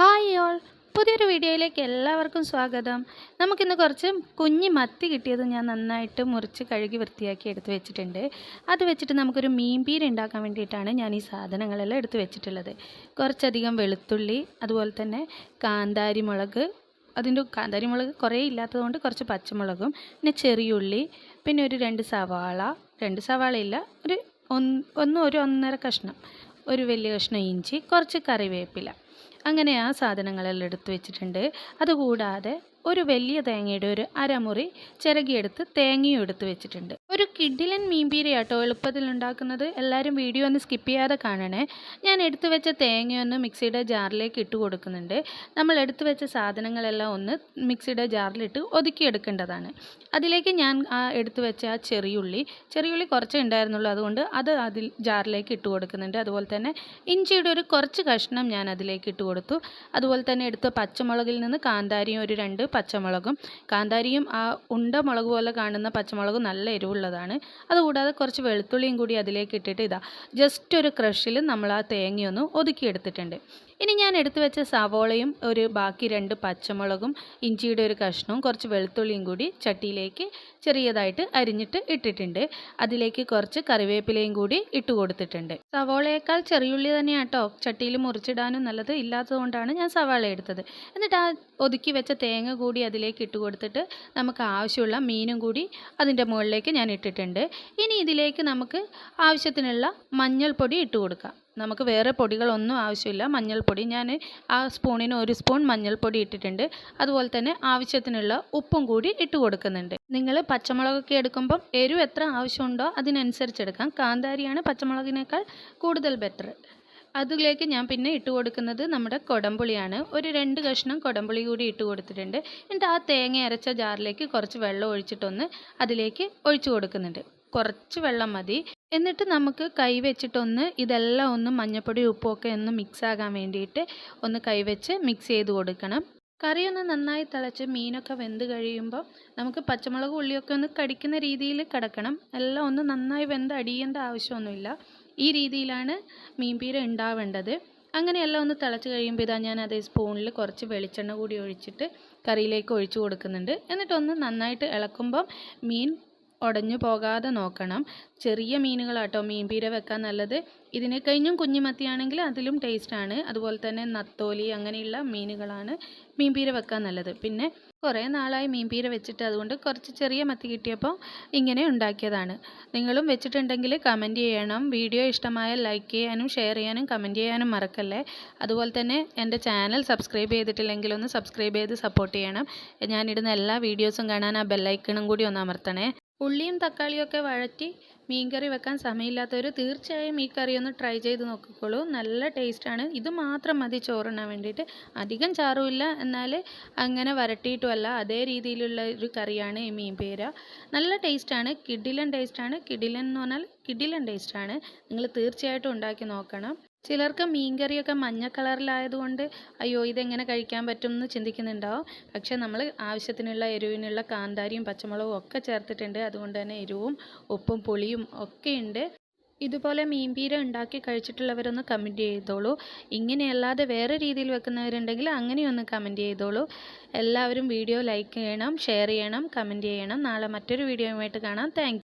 Hi all പുതിയൊരു വീഡിയോയിലേക്ക് എല്ലാവർക്കും സ്വാഗതം. നമുക്കിന്ന് കുറച്ച് കുഞ്ഞി മത്തി കിട്ടിയത് ഞാൻ നന്നായിട്ട് മുറിച്ച് കഴുകി വൃത്തിയാക്കി എടുത്ത് വെച്ചിട്ടുണ്ട്. അത് വെച്ചിട്ട് നമുക്കൊരു മീൻ പീര ഉണ്ടാക്കാൻ വേണ്ടിയിട്ടാണ് ഞാൻ ഈ സാധനങ്ങളെല്ലാം എടുത്ത് വെച്ചിട്ടുള്ളത്. കുറച്ചധികം വെളുത്തുള്ളി അതുപോലെ തന്നെ കാന്താരി മുളക് അതിന്റെ കാന്താരി മുളക് കുറേ ഇല്ലാത്തതുകൊണ്ട് കുറച്ച് പച്ചമുളകും പിന്നെ ചെറിയുള്ളി പിന്നെ ഒരു രണ്ട് സവാള. രണ്ട് സവാളയില്ല ഒരു ഒന്ന് ഒരു ഒന്നര കഷ്ണം. ഒരു വലിയ കഷ്ണം ഇഞ്ചി കുറച്ച് കറിവേപ്പില. അങ്ങനെ ആ സാധനങ്ങളെല്ലാം എടുത്ത് വെച്ചിട്ടുണ്ട്. അതുകൂടാതെ ഒരു വലിയ തേങ്ങയുടെ ഒരു അരമുറി ചിരകിയെടുത്ത് തേങ്ങയും എടുത്ത് വെച്ചിട്ടുണ്ട്. ഒരു കിഡിലൻ മീൻപീരയാട്ടോ എളുപ്പത്തിൽ ഉണ്ടാക്കുന്നത്. എല്ലാവരും വീഡിയോ ഒന്ന് സ്കിപ്പ് ചെയ്യാതെ കാണണേ. ഞാൻ എടുത്തു വെച്ച തേങ്ങയൊന്ന് മിക്സിയുടെ ജാറിലേക്ക് ഇട്ട് കൊടുക്കുന്നുണ്ട്. നമ്മൾ എടുത്തു വെച്ച സാധനങ്ങളെല്ലാം ഒന്ന് മിക്സിയുടെ ജാറിലിട്ട് ഒതുക്കിയെടുക്കേണ്ടതാണ് അതിലേക്ക് ഞാൻ ആ എടുത്തു വെച്ച ആ ചെറിയുള്ളി ചെറിയുള്ളി കുറച്ചേ ഉണ്ടായിരുന്നുള്ളൂ. അതുകൊണ്ട് അത് അതിൽ ജാറിലേക്ക് ഇട്ട് കൊടുക്കുന്നുണ്ട്. അതുപോലെ തന്നെ ഇഞ്ചിയുടെ ഒരു കുറച്ച് കഷ്ണം ഞാൻ അതിലേക്ക് ഇട്ട് കൊടുത്തു. അതുപോലെ തന്നെ എടുത്ത പച്ചമുളകിൽ നിന്ന് കാന്താരിയും ഒരു രണ്ട് പച്ചമുളകും. കാന്താരിയും ആ ഉണ്ട മുളക് പോലെ കാണുന്ന പച്ചമുളകും നല്ല എരിവുള്ളതാണ് അതുകൂടാതെ കുറച്ച് വെളുത്തുള്ളിയും കൂടി അതിലേക്ക് ഇട്ടിട്ട് ഇതാ ജസ്റ്റ് ഒരു ക്രഷിൽ നമ്മൾ ആ തേങ്ങയൊന്ന് ഒതുക്കിയെടുത്തിട്ടുണ്ട് ഇനി ഞാൻ എടുത്തു വെച്ച സവോളയും ഒരു ബാക്കി രണ്ട് പച്ചമുളകും ഇഞ്ചിയുടെ ഒരു കഷ്ണവും കുറച്ച് വെളുത്തുള്ളിയും കൂടി ചട്ടിയിലേക്ക് ചെറിയതായിട്ട് അരിഞ്ഞിട്ട് ഇട്ടിട്ടുണ്ട്. അതിലേക്ക് കുറച്ച് കറിവേപ്പിലയും കൂടി ഇട്ട് കൊടുത്തിട്ടുണ്ട്. സവോളയേക്കാൾ ചെറിയുള്ളി തന്നെയാട്ടോ ചട്ടിയിൽ മുറിച്ചിടാനും നല്ലത് ഇല്ലാത്തതുകൊണ്ടാണ് ഞാൻ സവാള എടുത്തത്. എന്നിട്ട് ആ ഒതുക്കി വെച്ച തേങ്ങ കൂടി അതിലേക്ക് ഇട്ട് കൊടുത്തിട്ട് നമുക്ക് ആവശ്യമുള്ള മീനും കൂടി അതിന്റെ മുകളിലേക്ക് ഞാൻ ഇട്ടിട്ടുണ്ട് ഇനി ഇതിലേക്ക് നമുക്ക് ആവശ്യത്തിനുള്ള മഞ്ഞൾപ്പൊടി ഇട്ട് കൊടുക്കാം. നമുക്ക് വേറെ പൊടികളൊന്നും ആവശ്യമില്ല. മഞ്ഞൾപ്പൊടി ഞാൻ ആ സ്പൂണിന് ഒരു സ്പൂൺ മഞ്ഞൾപ്പൊടി ഇട്ടിട്ടുണ്ട്. അതുപോലെ തന്നെ ആവശ്യത്തിനുള്ള ഉപ്പും കൂടി ഇട്ട് കൊടുക്കുന്നുണ്ട്. നിങ്ങൾ പച്ചമുളകൊക്കെ എടുക്കുമ്പം എരിവ് എത്ര ആവശ്യമുണ്ടോ അതിനനുസരിച്ച് എടുക്കാം. കാന്താരിയാണ് പച്ചമുളകിനേക്കാൾ കൂടുതൽ ബെറ്റർ അതിലേക്ക് ഞാൻ പിന്നെ ഇട്ട് കൊടുക്കുന്നത് നമ്മുടെ കൊടംപുളിയാണ്. ഒരു രണ്ട് കഷ്ണം കൊടംപുളി കൂടി ഇട്ട് കൊടുത്തിട്ടുണ്ട്. എന്നിട്ട് ആ തേങ്ങ അരച്ച ജാറിലേക്ക് കുറച്ച് വെള്ളം ഒഴിച്ചിട്ടൊന്ന് അതിലേക്ക് ഒഴിച്ചു കൊടുക്കുന്നുണ്ട്. കുറച്ച് വെള്ളം മതി. എന്നിട്ട് നമുക്ക് കൈ വെച്ചിട്ടൊന്ന് ഇതെല്ലാം ഒന്ന് മഞ്ഞപ്പൊടി ഉപ്പൊക്കെ ഒന്ന് മിക്സ് ആകാൻ വേണ്ടിയിട്ട് ഒന്ന് കൈവച്ച് മിക്സ് ചെയ്ത് കൊടുക്കണം. കറി ഒന്ന് നന്നായി തിളച്ച് മീനൊക്കെ വെന്ത് കഴിയുമ്പോൾ നമുക്ക് പച്ചമുളക് ഉള്ളിയൊക്കെ ഒന്ന് കടിക്കുന്ന രീതിയിൽ കിടക്കണം. എല്ലാം ഒന്ന് നന്നായി വെന്ത് അടിയേണ്ട ആവശ്യമൊന്നുമില്ല. ഈ രീതിയിലാണ് മീൻപീര ഉണ്ടാവേണ്ടത്. അങ്ങനെയെല്ലാം ഒന്ന് തിളച്ച് കഴിയുമ്പോൾ ഇതാ ഞാൻ അതേ സ്പൂണിൽ കുറച്ച് വെളിച്ചെണ്ണ കൂടി ഒഴിച്ചിട്ട് കറിയിലേക്ക് ഒഴിച്ചു കൊടുക്കുന്നുണ്ട്. എന്നിട്ടൊന്ന് നന്നായിട്ട് ഇളക്കുമ്പം മീൻ ഉടഞ്ഞു പോകാതെ നോക്കണം. ചെറിയ മീനുകളാട്ടോ മീൻപീര വെക്കാൻ നല്ലത്. ഇതിനെ കഴിഞ്ഞും കുഞ്ഞുമത്തിയാണെങ്കിൽ അതിലും ടേസ്റ്റാണ്. അതുപോലെ തന്നെ നത്തോലി അങ്ങനെയുള്ള മീനുകളാണ് മീൻപീര വെക്കാൻ നല്ലത്. പിന്നെ കുറേ നാളായി മീൻപീര വെച്ചിട്ട് അതുകൊണ്ട് കുറച്ച് ചെറിയ മത്തി കിട്ടിയപ്പോൾ ഇങ്ങനെ ഉണ്ടാക്കിയതാണ്. നിങ്ങളും വെച്ചിട്ടുണ്ടെങ്കിൽ കമന്റ് ചെയ്യണം. വീഡിയോ ഇഷ്ടമായ ലൈക്ക് ചെയ്യാനും ഷെയർ ചെയ്യാനും കമന്റ് ചെയ്യാനും മറക്കല്ലേ. അതുപോലെ തന്നെ എന്റെ ചാനൽ സബ്സ്ക്രൈബ് ചെയ്തിട്ടില്ലെങ്കിൽ ഒന്ന് സബ്സ്ക്രൈബ് ചെയ്ത് സപ്പോർട്ട് ചെയ്യണം. ഞാനിടുന്ന എല്ലാ വീഡിയോസും കാണാൻ ആ ബെല്ലൈക്കണും കൂടി ഒന്ന് അമർത്തണേ. ഉള്ളിയും തക്കാളിയൊക്കെ വഴറ്റി മീൻകറി വെക്കാൻ സമയമില്ലാത്തവർ തീർച്ചയായും ഈ കറി ഒന്ന് ട്രൈ ചെയ്ത് നോക്കിക്കോളൂ. നല്ല ടേസ്റ്റാണ് ഇത് മാത്രം മതി ചോറിനാൻ വേണ്ടിയിട്ട്. അധികം ചാറുമില്ല. എന്നാൽ അങ്ങനെ വരട്ടിയിട്ടുമല്ല. അതേ രീതിയിലുള്ള ഒരു കറിയാണ് ഈ മീൻ പേര. നല്ല ടേസ്റ്റാണ് കിഡിലൻ ടേസ്റ്റാണ് കിഡിലൻ എന്ന് പറഞ്ഞാൽ കിഡിലൻ ടേസ്റ്റാണ് നിങ്ങൾ തീർച്ചയായിട്ടും ഉണ്ടാക്കി നോക്കണം. ചിലർക്ക് മീൻകറിയൊക്കെ മഞ്ഞ കളറിലായതുകൊണ്ട് അയ്യോ ഇതെങ്ങനെ കഴിക്കാൻ പറ്റും എന്ന് ചിന്തിക്കുന്നുണ്ടാവും. പക്ഷേ നമ്മൾ ആവശ്യത്തിനുള്ള എരിവിനുള്ള കാന്താരിയും പച്ചമുളകും ഒക്കെ ചേർത്തിട്ടുണ്ട്. അതുകൊണ്ട് തന്നെ എരിവും ഉപ്പും പുളിയും ഒക്കെ ഉണ്ട്. ഇതുപോലെ മീൻപീര ഉണ്ടാക്കി കഴിച്ചിട്ടുള്ളവരൊന്ന് കമന്റ് ചെയ്തോളൂ. ഇങ്ങനെയല്ലാതെ വേറെ രീതിയിൽ വെക്കുന്നവരുണ്ടെങ്കിൽ അങ്ങനെയൊന്ന് കമന്റ് ചെയ്തോളൂ. എല്ലാവരും വീഡിയോ ലൈക്ക് ചെയ്യണം ഷെയർ ചെയ്യണം കമന്റ് ചെയ്യണം. നാളെ മറ്റൊരു വീഡിയോയുമായിട്ട് കാണാം. താങ്ക്